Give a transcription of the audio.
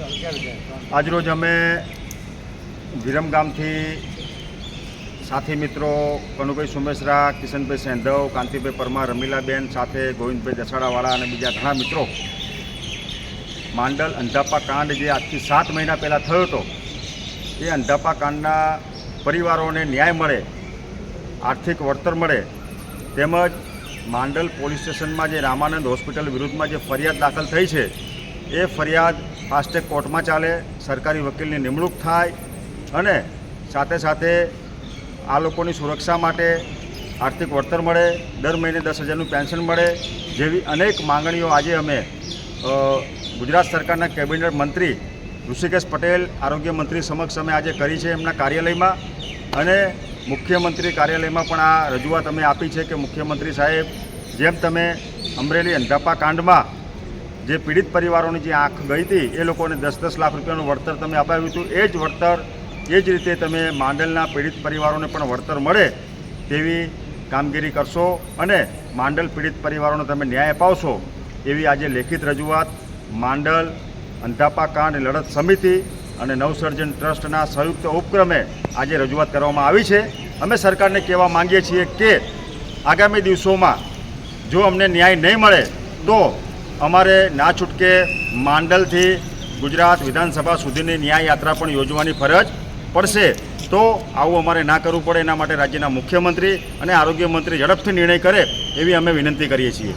આજરોજ અમે વિરમ ગામથી સાથી મિત્રો કનુભાઈ સુમેશરા, કિશનભાઈ સેંધવ, કાંતિભાઈ પરમાર, રમીલાબેન સાથે ગોવિંદભાઈ દસાડાવાળા અને બીજા ઘણા મિત્રો માંડલ અંધાપા કાંડ જે આજથી સાત મહિના પહેલાં થયો હતો, એ અંધાપા કાંડના પરિવારોને ન્યાય મળે, આર્થિક વળતર મળે, તેમજ માંડલ પોલીસ સ્ટેશનમાં જે રામાનંદ હોસ્પિટલ વિરુદ્ધમાં જે ફરિયાદ દાખલ થઈ છે, એ ફરિયાદ ફાસ્ટેગ કોર્ટમાં ચાલે, સરકારી વકીલની નિમણૂક થાય અને સાથે સાથે આ લોકોની સુરક્ષા માટે આર્થિક વળતર મળે, દર મહિને દસ હજારનું પેન્શન મળે જેવી અનેક માંગણીઓ આજે અમે ગુજરાત સરકારના કેબિનેટ મંત્રી ઋષિકેશ પટેલ, આરોગ્ય મંત્રી સમક્ષ અમે આજે કરી છે એમના કાર્યાલયમાં અને મુખ્યમંત્રી કાર્યાલયમાં પણ આ રજૂઆત અમે આપી છે કે મુખ્યમંત્રી સાહેબ, જેમ તમે અમરેલી અંધાપા કાંડમાં જે પીડિત પરિવારોની જે આંખ ગઈ હતી, એ લોકોને દસ દસ લાખ રૂપિયાનું વળતર તમે અપાવ્યું હતું. એ જ વળતર, એ જ રીતે તમે માંડલના પીડિત પરિવારોને પણ વળતર મળે તેવી કામગીરી કરશો અને માંડલ પીડિત પરિવારોને તમે ન્યાય અપાવશો એવી આજે લેખિત રજૂઆત માંડલ અંધાપા કાંડ લડત સમિતિ અને નવસર્જન ટ્રસ્ટના સંયુક્ત ઉપક્રમે આજે રજૂઆત કરવામાં આવી છે. અમે સરકારને કહેવા માંગીએ છીએ કે આગામી દિવસોમાં જો અમને ન્યાય નહીં મળે તો અમારે ના છૂટકે માંડલથી ગુજરાત વિધાનસભા સુધીની ન્યાય યાત્રા પણ યોજવાની ફરજ પડશે. તો આવું અમારે ના કરવું પડે, એના માટે રાજ્યના મુખ્યમંત્રી અને આરોગ્ય મંત્રી ઝડપથી નિર્ણય કરે એવી અમે વિનંતી કરીએ છીએ.